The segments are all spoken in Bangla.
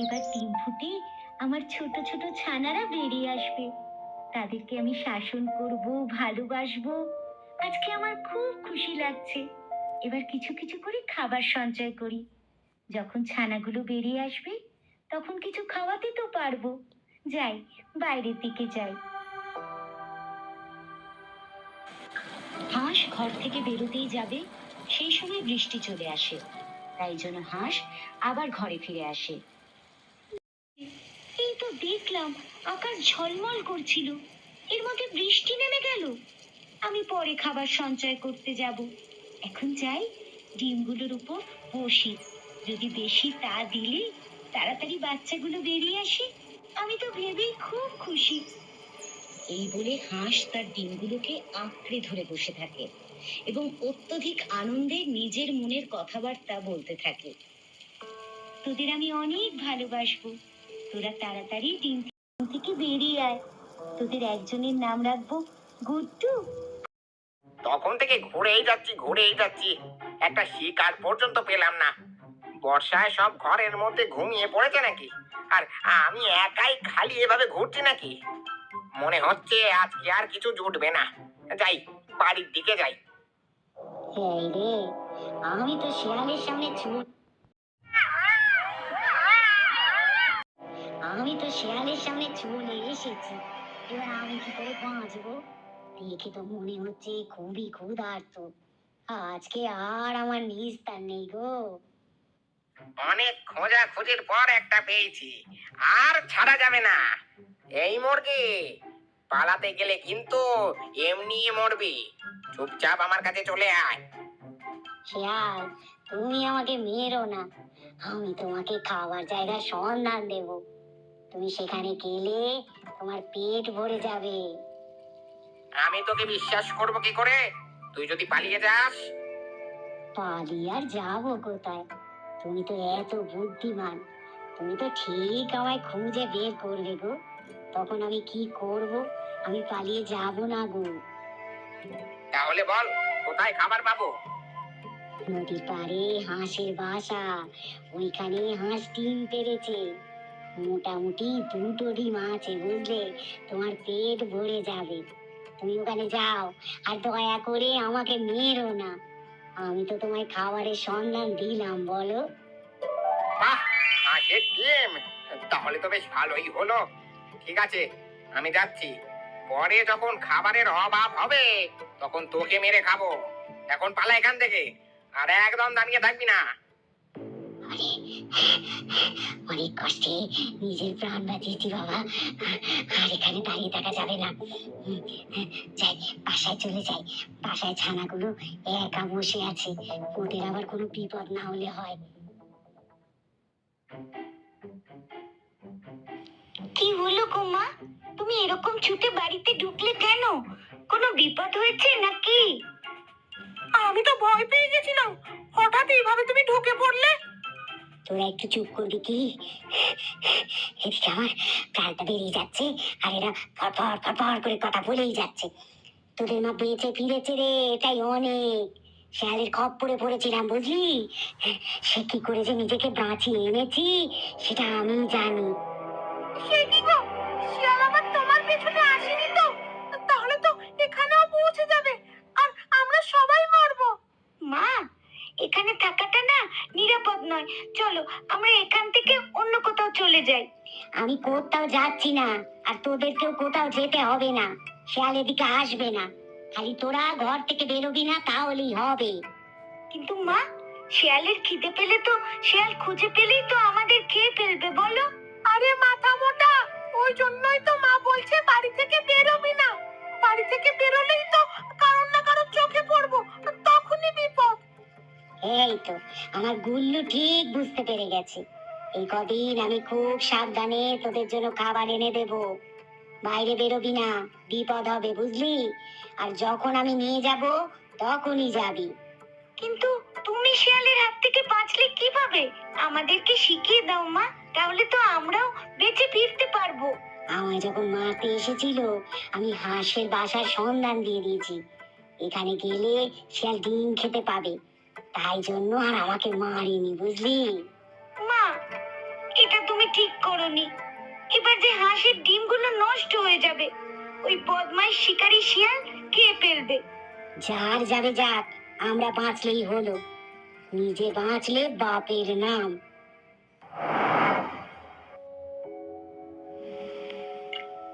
এবার ডিম ফুটে আমার ছোট ছোট ছানারা বেরিয়ে আসবে। তাদেরকে আমি শাসন করব, ভালোবাসবো। আজকে আমার খুব খুশি লাগছে। এবার কিছু কিছু করে খাবার সঞ্চয় করি। যখন ছানাগুলো বেরিয়ে আসবে, তখন কিছু খাওয়াতে তো পারব। যাই, বাইরের দিকে যাই। হাঁস ঘর থেকে বেরোতেই যাবে, সেই সময় বৃষ্টি চলে আসে। তাই জন্য হাঁস আবার ঘরে ফিরে আসে। তো দেখলাম আকাশ ঝলমল করছিল। এর মধ্যে বৃষ্টি নেমে গেল। আমি পরে খাবার সঞ্চয় করতে যাব। এখন যাই ডিমগুলোর উপর বসি। যদি বেশি তা দিলে তাড়াতাড়ি বাচ্চাগুলো বেরিয়ে আসে, আমি তো ভেবেই খুব খুশি। এই বলে হাঁস তার ডিমগুলোকে আঁকড়ে ধরে বসে থাকে এবং অত্যধিক আনন্দে নিজের মনের কথাবার্তা বলতে থাকে। তোদের আমি অনেক ভালোবাসবো। তোরা তাড়াতাড়ি ডিম থেকে বেরিয়ে আয়। তোদের একজনের নাম রাখব গুড্ডু। তখন থেকে ঘুরেই যাচ্ছি ঘুরেই যাচ্ছি। একটা শিকার পর্যন্ত পেলাম না। বর্ষায় সব ঘরের মধ্যে ঘুমিয়ে পড়েছে নাকি? আর আমি একাই খালি এভাবে ঘুরছি নাকি? মনে হচ্ছে আজকে আর কিছু জুটবে না। যাই বাড়ির দিকে যাই। রে আমি তো শিয়ালের সামনে চুল আমি তো শিয়ালের সামনে চলে এসেছি। এবার আমি কি করে বাঁচবো? দেখে তো মনে হচ্ছে খুবই ক্ষুধার্ত। আজকে আর আমার নিস্তার নেই গো। অনেক খোঁজা খুঁজির পর একটা পেয়েছি। আর ছাড়া যাবে না। এই মুরগি পালাতে গেলে কিন্তু এমনি মরবি। চুপচাপ আমার কাছে চলে আয়। শিয়াল তুমি আমাকে মেরো না। আমি তোমাকে খাবার জায়গার সন্ধান দেব। তুমি সেখানে গেলে তোমার পেট ভরে যাবে। আমি তোকে বিশ্বাস করব কি করে? তুই যদি পালিয়ে যাস। পালিয়ে আর যাব কোথায়? তুমি তো এত বুদ্ধিমান। তুমি তো ঠিক আমায় খুঁজে বের করবে গো। তখন আমি কি করব? আমি পালিয়ে যাব না গো। তাহলে বল কোথায় খাবার পাবো? নদীর পাড়ে হাঁসের বাসা। ওইখানে হাঁস ডিম পেরেছে। মোটামুটি দুটো ডিম আছে বুঝলে? তোমার পেট ভরে যাবে। তুমি ওখানে যাও, আর দয়া করে আমাকে মেরো না। আমি তো তোমায় খাবারের সন্ধান দিলাম, বলো। বাহ হাঁসের ডিম তাহলে তো বেশ ভালোই হলো। ঠিক আছে, আমি যাচ্ছি। পরে যখন খাবারের অভাব হবে, তখন তোকে মেরে খাব। এখন পালা এখান থেকে। আর একদম দাঁড়িয়ে থাকবি না। অনেক কষ্টে নিজের প্রাণ বাঁচিয়েছি বাবা। আর এখানে দাঁড়িয়ে থাকা যাবে না। যাই, বাসায় চলে যাই। বাসায় ছানাগুলো একা বসে আছে। ওদের আবার কোনো বিপদ না হলে হয়। কি হলো কুমা তুমি এরকম ছুটে বাড়িতে ঢুকলে কেন? কোনো বিপদ হয়েছে নাকি? আমি তো ভয় পেয়ে গেছিলাম। হঠাৎ এইভাবে তুমি ঢুকে পড়লে? তোরা একটু চুপ এদিকে আমার প্রাণটা বেরিয়ে যাচ্ছে, আর এরা ফরফর ফরফর করে কথা বলেই যাচ্ছে। তোদের মা বেঁচে ফিরেছে রে, এটাই অনেক। শেয়ালের খপ্পরে পড়েছিলাম, বুঝলি? সে কি করে যে নিজেকে বাঁচিয়ে এনেছি, সেটা আমি জানি। নিরাপদ নয়। চলো আমরা এখান থেকে অন্য কোথাও চলে যাই। আমি কোথাও যাচ্ছি না আর তোদেরকেও কোথাও যেতে হবে না। শেয়াল এদিকে আসবে না। খালি তোরা ঘর থেকে বেরোবি না তাহলেই হবে। কিন্তু মা শেয়ালের খিদে পেলে তো শেয়াল খুঁজে পেলেই তো আমাদের খেয়ে ফেলবে বলো। আরে মাথা মোটা ওই জন্যই তো মা বলছে বাড়ি থেকে বেরোবি না। বাড়ি থেকে বেরোলেই এই তো আমার গুল্লু ঠিক বুঝতে পেরে গেছে। এই কদিন আমি খুব সাবধানে তোদের জন্য খাবার এনে দেব। বাইরে বেরোবি না বিপদ হবে বুঝলি? আর যখন আমি নিয়ে যাব তখনই যাবি। কিন্তু তুমি শিয়ালের হাত থেকে বাঁচলে কীভাবে? আমাদেরকে শিখিয়ে দাও মা। তাহলে তো আমরাও বেঁচে ফিরতে পারব। আমায় যখন মারতে এসেছিল আমি হাঁসের বাসার সন্ধান দিয়ে দিয়েছি। এখানে গেলে শিয়াল ডিম খেতে পাবে। তাই জন্য আর আমাকে মারিনি বুঝলি? মা এটা তুমি ঠিক করনি। এবার যে হাঁসের ডিমগুলো নষ্ট হয়ে যাবে ওই বদমাইশ শিকারী শিয়াল খেয়ে ফেলবে? যার যাবে যাক আমরা বাঁচলেই হলো। নিজে বাঁচলে বাপের নাম।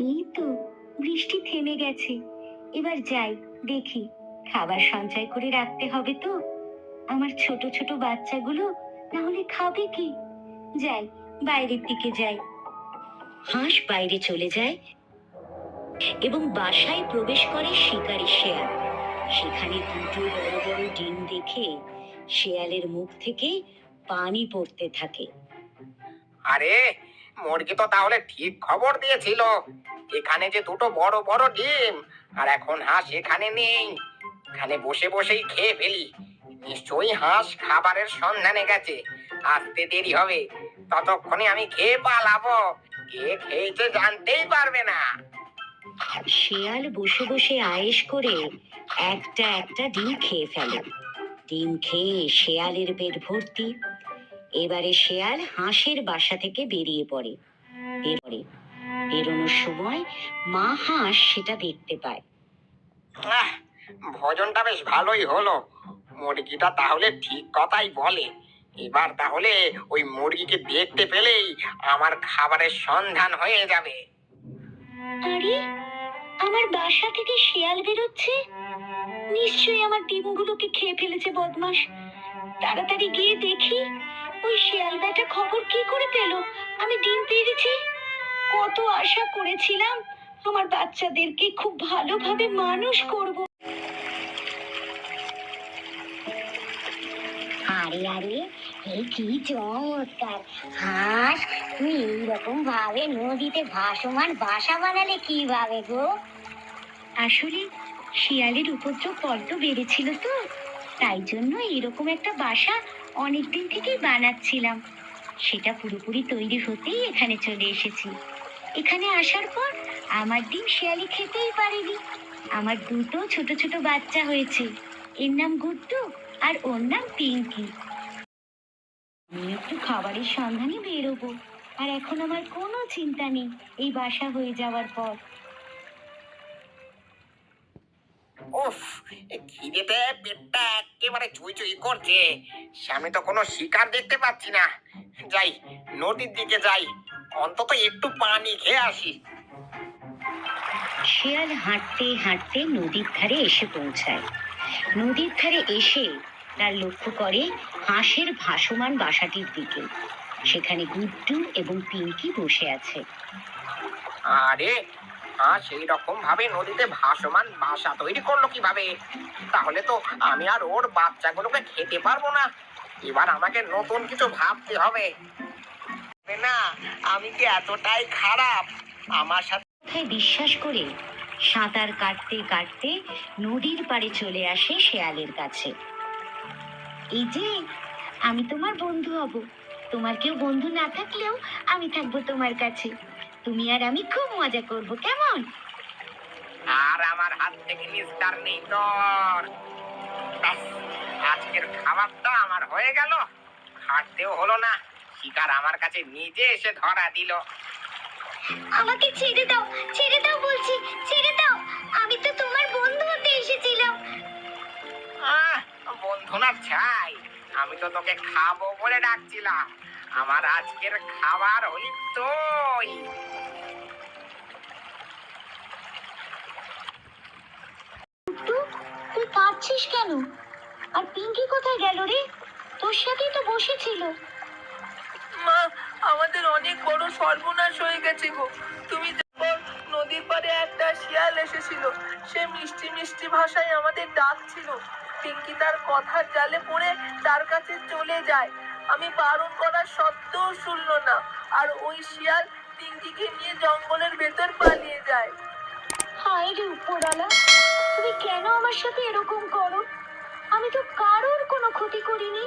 এই তো বৃষ্টি থেমে গেছে। এবার যাই দেখি খাবার সঞ্চয় করে রাখতে হবে তো? আমার ছোট ছোট বাচ্চাগুলো না হলে খাবে কি? যাই, বাইরের দিকে যাই। হাঁস বাইরে চলে যায় এবং বাসায় প্রবেশ করে শিকারী শেয়াল। সেখানে দুটো বড় বড় ডিম দেখে শেয়ালের মুখ থেকে পানি পড়তে থাকে। আরে, মুরগি তো তাহলে ঠিক খবর দিয়েছিল। এখানে যে দুটো বড় বড় ডিম, আর এখন হাঁস এখানে নেই। এখানে বসে বসেই খেয়ে ফেলি। নিশ্চয়ই হাঁস খাবারের সন্ধানে গেছে। আসতে দেরি হবে। ততক্ষণে আমি খেয়ে পালাবো। কে খেয়েছে জানতেই পারবে না। শেয়াল বসে বসে আয়েশ করে একটা একটা ডিম খেয়ে ফেলে। ডিম খেয়ে শেয়ালের পেট ভর্তি। এবারে শেয়াল হাঁসের বাসা থেকে বেরিয়ে পড়ে। বের পড়ে বেরোনোর সময় মা হাঁস সেটা দেখতে পায়। আহ, ভোজনটা বেশ ভালোই হলো। মুরগিটা তাহলে ঠিক কথাই বলে। এবার তাহলে ওই মুরগিকে দেখতে পেলেই আমার খাবারের সন্ধান হয়ে যাবে। আরে, আমার বাসা থেকে শিয়াল বেরোচ্ছে? নিশ্চয়ই আমার ডিমগুলোকে খেয়ে ফেলেছে বদমাস তাড়াতাড়ি গিয়ে দেখি, ওই শিয়াল বেটা খবর কি করে পেল? আমি ডিম পেরেছি। কত আশা করেছিলাম, আমার বাচ্চাদেরকে খুব ভালোভাবে মানুষ করব। আরে আরে, এই কি চমৎকার। হাঁস, তুমি এইরকম ভাবে নদীতে ভাসমান বাসা বানালে কীভাবে গো? আসলে শিয়ালের উপদ্রব বড্ড বেড়েছিল তো, তাই জন্য এরকম একটা বাসা অনেকদিন থেকেই বানাচ্ছিলাম। সেটা পুরোপুরি তৈরি হতেই এখানে চলে এসেছি। এখানে আসার পর আমার ডিম শিয়ালি খেতেই পারেনি। আমার দুটো ছোট ছোট বাচ্চা হয়েছে। এর নাম গুড্ডু আর ওর নাম পিঙ্কি। আমি একটু খাবারের সন্ধানে বেরোবো। আর এখন আমার কোনো চিন্তা নেই এই বাসা হয়ে যাওয়ার পর। উফ খিদেতে পেটটা একেবারে চুই চুই করছে। সামনে তো কোনো শিকার দেখতে পাচ্ছি না। যাই নদীর দিকে যাই। অন্তত একটু পানি খেয়ে আসি। শিয়াল হাঁটতে হাঁটতে নদীর ধারে এসে পৌঁছায়। নদীর ধারে এসে তার লক্ষ্য করে হাঁসের ভাসমান বাসাটির দিকে। সেখানে গুড্ডু এবং পিঙ্কি বসে আছে। আরে হ্যাঁ সেই রকম ভাবে নদীতে ভাসমান বাসা তৈরি করল কীভাবে? তাহলে তো আমি আর ওর বাচ্চাগুলোকে খেতে পারব না। এবার আমাকে নতুন কিছু ভাবতে হবে। না আমি কি এতটাই খারাপ? আমার সাথে বিশ্বাস করে সাঁতার কাটতে কাটতে নদীর পাড়ে চলে আসে শেয়ালের কাছে। এই যে আমি তোমার বন্ধু হব। তোমার কেউ বন্ধু না থাকলেও আমি থাকব তোমার কাছে। তুমি আর আমি খুব মজা করব কেমন? আর আমার হাত থেকে নিস্তার নেই তোর। ব্যাস, আজকের খাবারটা আমার হয়ে গেল। খাটতেও হলো না শিকার আমার কাছে নিজে এসে ধরা দিল। আমাকে ছেড়ে দাও ছেড়ে দাও বলছি ছেড়ে দাও। আমি তো তোমার বন্ধু হতে এসেছিলাম। আহ, বন্ধু না ছাই আমি তো তোকে খাব বলে ডাকছিলাম। আমার আজকের খাবার হলি তুই। তুই কাঁদছিস কেন? আর পিঙ্কি কোথায় গেল রে? তোর সাথেই তো বসেছিল। মা আমাদের অনেক বড় সর্বনাশ হয়ে গেছে গো। তুমি যখন নদীর পাড়ে একটা শিয়াল এসেছিল। সে মিষ্টি মিষ্টি ভাষায় আমাদের ডাকছিল। পিঙ্কি তার কথার জালে পড়ে তার কাছে চলে যায়। আমি বারণ করার সত্ত্বেও শুনল না, আর ওই শিয়াল পিঙ্কিকে নিয়ে জঙ্গলের ভেতর পালিয়ে যায়। হায় রে উপরালা তুমি কেন আমার সাথে এরকম করো? আমি তো কারোর কোনো ক্ষতি করিনি।